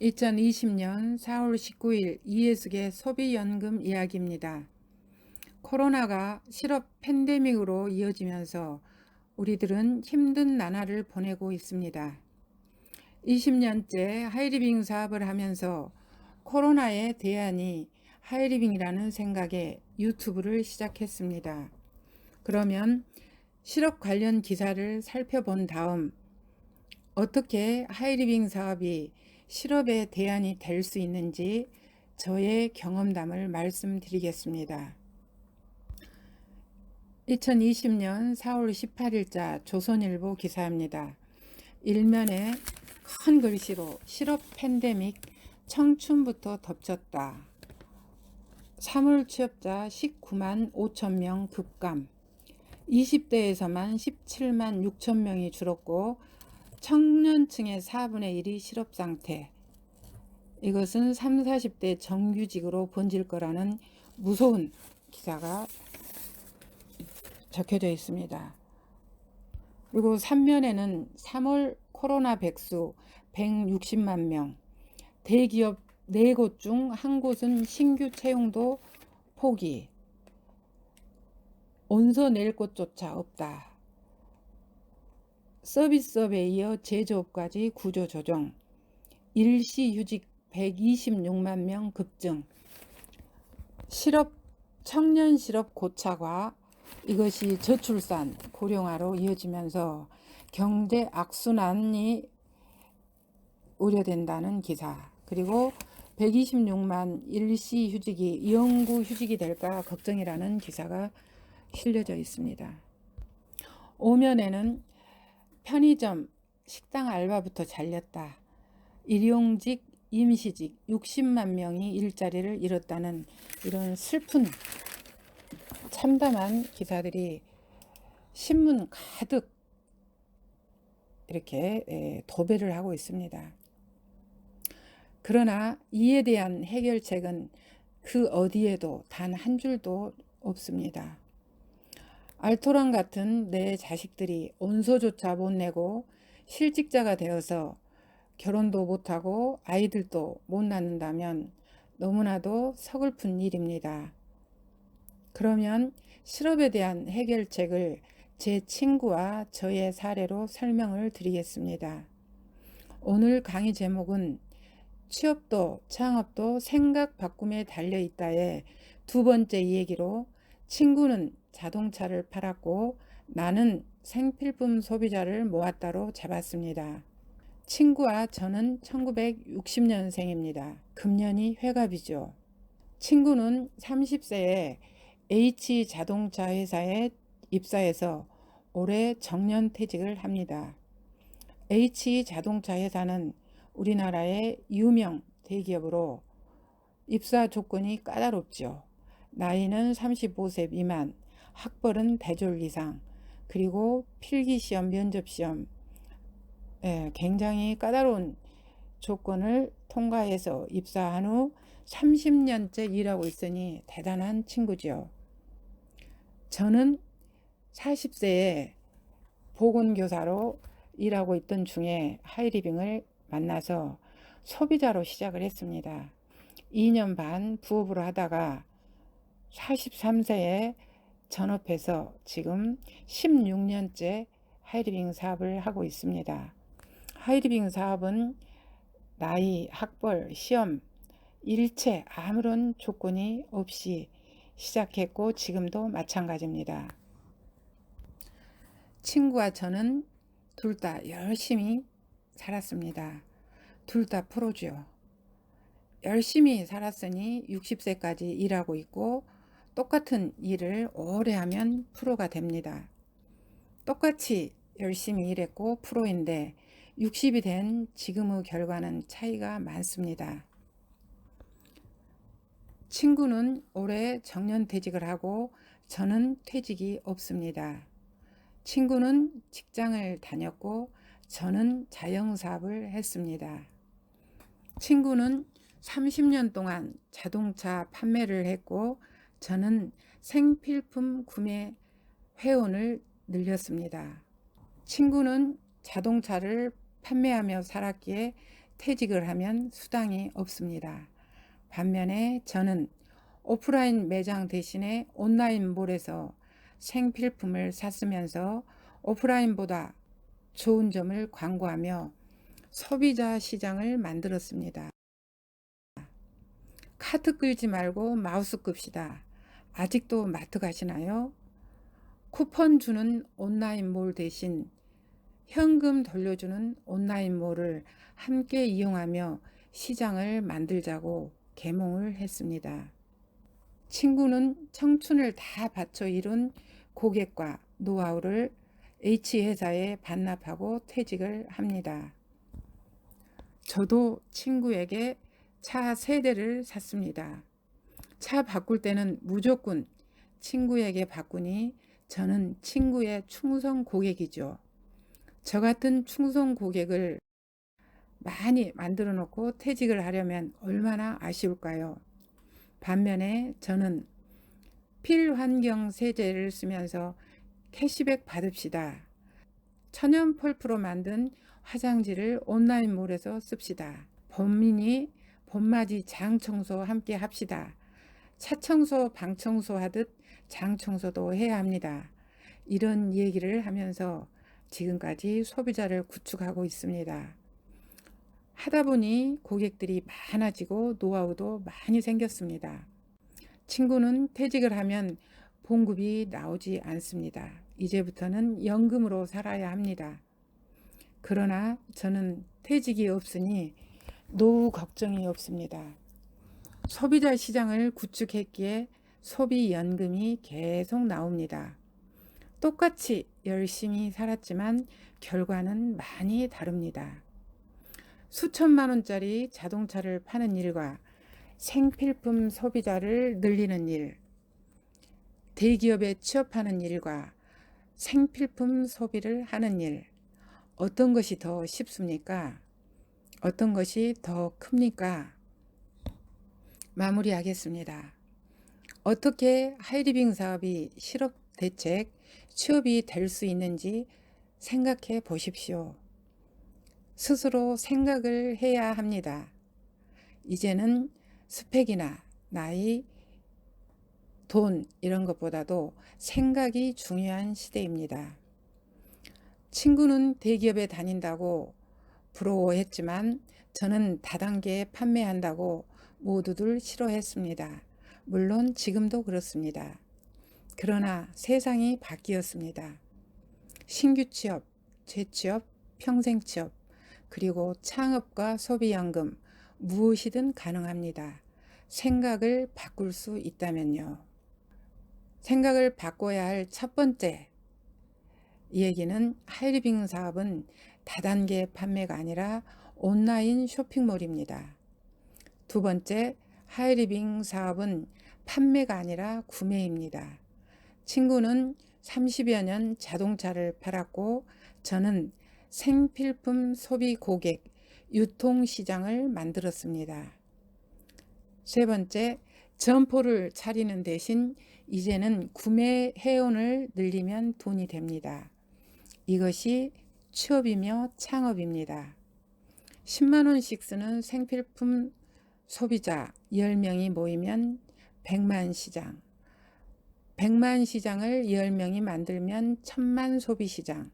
(2020년 4월 19일) 이해숙의 소비연금 이야기입니다. 코로나가 실업 팬데믹으로 이어지면서 우리들은 힘든 나날을 보내고 있습니다. 20년째 하이리빙 사업을 하면서 코로나에 대안이 하이리빙이라는 생각에 유튜브를 시작했습니다. 그러면 실업 관련 기사를 살펴본 다음 어떻게 하이리빙 사업이 실업의 대안이 될 수 있는지 저의 경험담을 말씀드리겠습니다. 2020년 4월 18일자 조선일보 기사입니다. 일면에 큰 글씨로 실업 팬데믹 청춘부터 덮쳤다. 3월 취업자 19만 5천 명 급감. 20대에서만 17만 6천 명이 줄었고 청년층의 4분의 1이 실업 상태. 이것은 3, 40대 정규직으로 번질 거라는 무서운 기사가 적혀져 있습니다. 그리고 3면에는 3월 코로나 백수 160만 명, 대기업 4곳 중 한 곳은 신규 채용도 포기, 온서 낼 곳조차 없다. 서비스업에 이어 제조업까지 구조 조정, 일시 휴직 126만 명 급증, 실업 청년 실업 고착화. 이것이 저출산 고령화로 이어지면서 경제 악순환이 우려된다는 기사. 그리고 126만 일시 휴직이 영구 휴직이 될까 걱정이라는 기사가 실려져 있습니다. 오면에는 편의점, 식당 알바부터 잘렸다. 일용직, 임시직 60만 명이 일자리를 잃었다는 이런 슬픈 참담한 기사들이 신문 가득 이렇게 도배를 하고 있습니다. 그러나 이에 대한 해결책은 그 어디에도 단 한 줄도 없습니다. 알토란 같은 내 자식들이 온소조차 못 내고 실직자가 되어서 결혼도 못하고 아이들도 못 낳는다면 너무나도 서글픈 일입니다. 그러면 실업에 대한 해결책을 제 친구와 저의 사례로 설명을 드리겠습니다. 오늘 강의 제목은 취업도 창업도 생각 바꿈에 달려 있다의 두 번째 이야기로 친구는 자동차를 팔았고 나는 생필품 소비자를 모았다로 잡았습니다. 친구와 저는 1960년생입니다. 금년이 회갑이죠. 친구는 30세에 H 자동차 회사에 입사해서 올해 정년 퇴직을 합니다. H 자동차 회사는 우리나라의 유명 대기업으로 입사 조건이 까다롭죠. 나이는 35세 미만, 학벌은 대졸 이상, 그리고 필기시험, 면접시험, 예, 굉장히 까다로운 조건을 통과해서 입사한 후 30년째 일하고 있으니 대단한 친구죠. 저는 40세에 보건교사로 일하고 있던 중에 하이리빙을 만나서 소비자로 시작을 했습니다. 2년 반 부업으로 하다가 43세에 전업해서 지금 16년째 하이리빙 사업을 하고 있습니다. 하이리빙 사업은 나이, 학벌, 시험, 일체 아무런 조건이 없이 시작했고 지금도 마찬가지입니다. 친구와 저는 둘 다 열심히 살았습니다. 둘 다 프로죠. 열심히 살았으니 60세까지 일하고 있고 똑같은 일을 오래 하면 프로가 됩니다. 똑같이 열심히 일했고 프로인데 60이 된 지금의 결과는 차이가 많습니다. 친구는 올해 정년 퇴직을 하고 저는 퇴직이 없습니다. 친구는 직장을 다녔고 저는 자영사업을 했습니다. 친구는 30년 동안 자동차 판매를 했고 저는 생필품 구매 회원을 늘렸습니다. 친구는 자동차를 판매하며 살았기에 퇴직을 하면 수당이 없습니다. 반면에 저는 오프라인 매장 대신에 온라인몰에서 생필품을 샀으면서 오프라인보다 좋은 점을 광고하며 소비자 시장을 만들었습니다. 카드 끌지 말고 마우스 끕시다. 아직도 마트 가시나요? 쿠폰 주는 온라인몰 대신 현금 돌려주는 온라인몰을 함께 이용하며 시장을 만들자고 개몽을 했습니다. 친구는 청춘을 다 바쳐 이룬 고객과 노하우를 H회사에 반납하고 퇴직을 합니다. 저도 친구에게 차 세 대를 샀습니다. 차 바꿀 때는 무조건 친구에게 바꾸니 저는 친구의 충성 고객이죠. 저 같은 충성 고객을 많이 만들어 놓고 퇴직을 하려면 얼마나 아쉬울까요? 반면에 저는 필환경 세제를 쓰면서 캐시백 받읍시다. 천연 펄프로 만든 화장지를 온라인몰에서 씁시다. 범민이 봄맞이 장 청소 함께 합시다. 차 청소, 방 청소 하듯 장 청소도 해야 합니다. 이런 얘기를 하면서 지금까지 소비자를 구축하고 있습니다. 하다 보니 고객들이 많아지고 노하우도 많이 생겼습니다. 친구는 퇴직을 하면 봉급이 나오지 않습니다. 이제부터는 연금으로 살아야 합니다. 그러나 저는 퇴직이 없으니 노후 걱정이 없습니다. 소비자 시장을 구축했기에 소비연금이 계속 나옵니다. 똑같이 열심히 살았지만 결과는 많이 다릅니다. 수천만 원짜리 자동차를 파는 일과 생필품 소비자를 늘리는 일, 대기업에 취업하는 일과 생필품 소비를 하는 일, 어떤 것이 더 쉽습니까? 어떤 것이 더 큽니까? 마무리하겠습니다. 어떻게 하이리빙 사업이 실업 대책, 취업이 될 수 있는지 생각해 보십시오. 스스로 생각을 해야 합니다. 이제는 스펙이나 나이, 돈 이런 것보다도 생각이 중요한 시대입니다. 친구는 대기업에 다닌다고 부러워했지만 저는 다단계 판매한다고 모두들 싫어했습니다. 물론 지금도 그렇습니다. 그러나 세상이 바뀌었습니다. 신규 취업, 재취업, 평생 취업, 그리고 창업과 소비연금 무엇이든 가능합니다. 생각을 바꿀 수 있다면요. 생각을 바꿔야 할 첫 번째 이 얘기는 하이리빙 사업은 다단계 판매가 아니라 온라인 쇼핑몰입니다. 두 번째, 하이리빙 사업은 판매가 아니라 구매입니다. 친구는 30여 년 자동차를 팔았고 저는 생필품 소비 고객 유통 시장을 만들었습니다. 세 번째, 점포를 차리는 대신 이제는 구매 회원을 늘리면 돈이 됩니다. 이것이 취업이며 창업입니다. 10만 원씩 쓰는 생필품 소비자 10명이 모이면 100만 시장, 100만 시장을 10명이 만들면 1000만 소비 시장,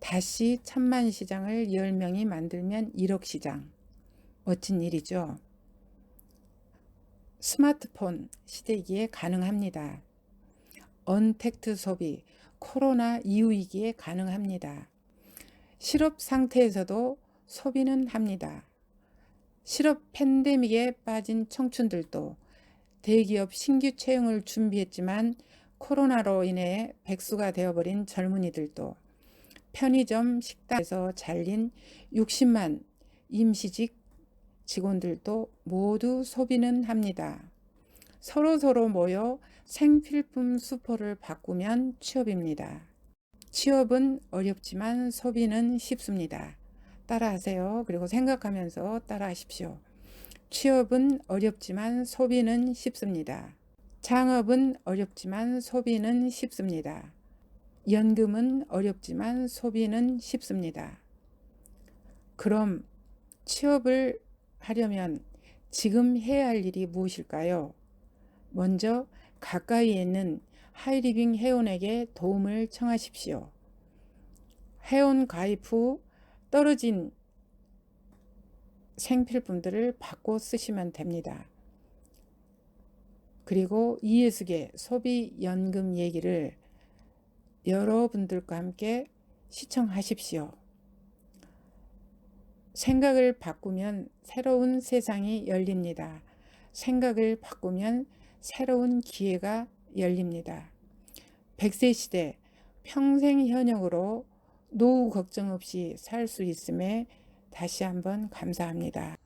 다시 1000만 시장을 10명이 만들면 1억 시장. 멋진 일이죠. 스마트폰 시대기에 가능합니다. 언택트 소비, 코로나 이후이기에 가능합니다. 실업 상태에서도 소비는 합니다. 실업 팬데믹에 빠진 청춘들도 대기업 신규 채용을 준비했지만 코로나로 인해 백수가 되어버린 젊은이들도 편의점 식당에서 잘린 60만 임시직 직원들도 모두 소비는 합니다. 서로 서로 모여 생필품 수퍼를 바꾸면 취업입니다. 취업은 어렵지만 소비는 쉽습니다. 따라하세요. 그리고 생각하면서 따라하십시오. 취업은 어렵지만 소비는 쉽습니다. 창업은 어렵지만 소비는 쉽습니다. 연금은 어렵지만 소비는 쉽습니다. 그럼 취업을 하려면 지금 해야 할 일이 무엇일까요? 먼저 가까이에 있는 하이리빙 회원에게 도움을 청하십시오. 회원 가입 후 떨어진 생필품들을 바꿔 쓰시면 됩니다. 그리고 이해숙의 소비연금 얘기를 여러분들과 함께 시청하십시오. 생각을 바꾸면 새로운 세상이 열립니다. 생각을 바꾸면 새로운 기회가 열립니다. 100세 시대 평생 현역으로 노후 걱정 없이 살 수 있음에 다시 한번 감사합니다.